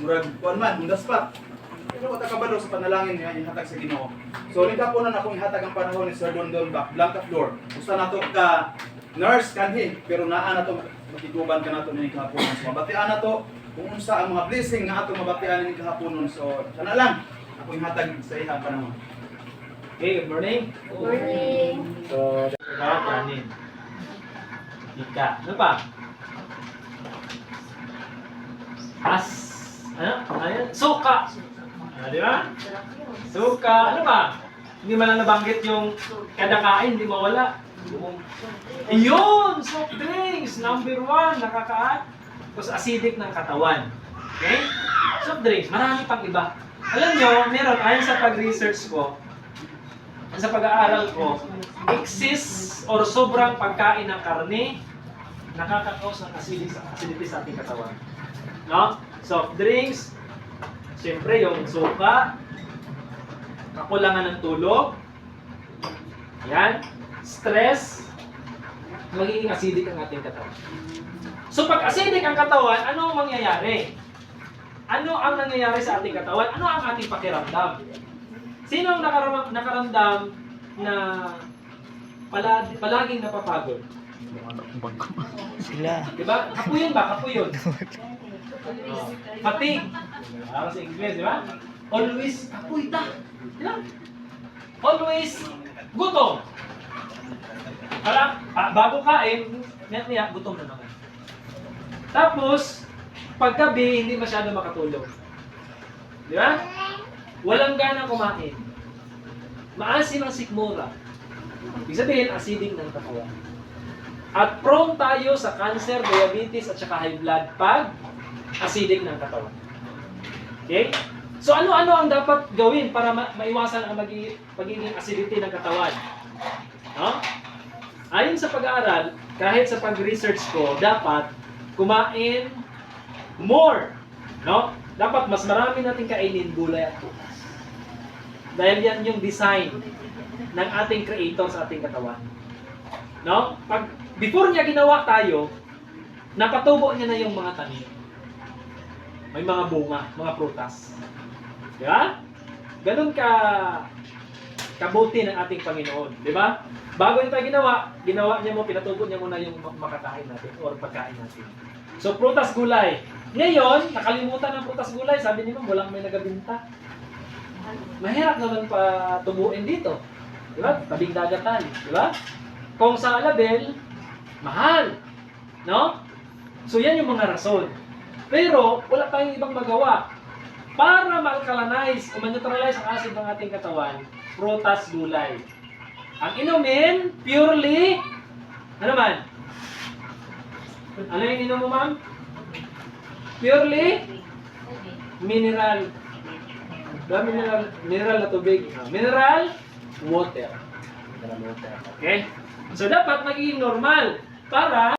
murag kuan man, on the spot. Pero wata kabalo sa panalangin niya ihatag sa Ginoo. So ni kapo na akong ihatag ang panahon ni Sir Don Don Back, Blanca Flor. Gusto na to ka nurse kanhi, pero naa na to makituban ka na to ni kahaponon. So mabatian na to kung unsa ang mga blessing nga ato mabatian ni kahaponon. So sana lang ako ihatag sa ihang panahon. Okay, good morning. Morning. So, dapat kanin. Ika. Ano pa? As. Ano? Ano? Suka. Ah, di ba? Suka. Ano ba? Hindi man lang nabanggit yung kada kain, di mawala. Ayun! Soft drinks! Number one, nakakaat. Tapos acidic ng katawan. Okay? Soft drinks, marami pang iba. Alam nyo, meron, ayon sa pag-research ko, sa pag-aaral ko, excess or sobrang pagkain ng karne, nakaka-cause ng acidity sa ating katawan. No? Soft drinks, siyempre yung suka, kakulangan ng tulog, yan, stress, magiging acidic ang ating katawan. So pag acidic ang katawan, ano ang mangyayari? Ano ang nangyayari sa ating katawan? Ano ang ating pakiramdam? Sino ang nakaram- nakaramdam na pala, palaging napapagod? Sila. Di ba? Kapuyon ba? Kapuyon. Oh. Fatigue. Para sa English, di ba? Always kapuy ta. Di? Always gutom. Para, ah, bago kain, niya, niya, gutom na naman. Tapos, paggabi, hindi masyado makatulog. Di ba? Walang gana kumain. Maasim ang sikmura. Ibig sabihin, acidic ng katawan. At prone tayo sa cancer, diabetes, at saka high blood pag acidic ng katawan. Okay? So ano-ano ang dapat gawin para ma- maiwasan ang magi- pagiging acidity ng katawan? No? Ayon sa pag-aaral, kahit sa pag-research ko, dapat kumain more. No? Dapat mas marami natin kainin gulay at prutas. Dahil yan yung design ng ating creator sa ating katawan. No? Pag before niya ginawa tayo, napatubo niya na yung mga tanim. May mga bunga, mga prutas. Di ba? Ganun ka kabuti ng ating Panginoon. Di ba? Bago niya tayo ginawa, ginawa niya mo, pinatubo niya muna yung mak- makakain natin or pagkain natin. So, prutas gulay. Ngayon, nakalimutan ng prutas gulay. Sabi ni Ma'am, walang may nagabinta. Mahirap naman pa tubuin dito. Di ba? Tabing dagatan. Di ba? Kung sa label, mahal. No? So yan yung mga rason. Pero wala tayong ibang magawa. Para ma-alkalinize o ma-neutralize ang acid ng ating katawan, prutas gulay. Ang inumin, purely, ano man? Ano yung inom mo, ma'am? Purely, mineral. Diba mineral, mineral na tubig? Mineral water. Mineral water. Okay? So dapat magiging normal para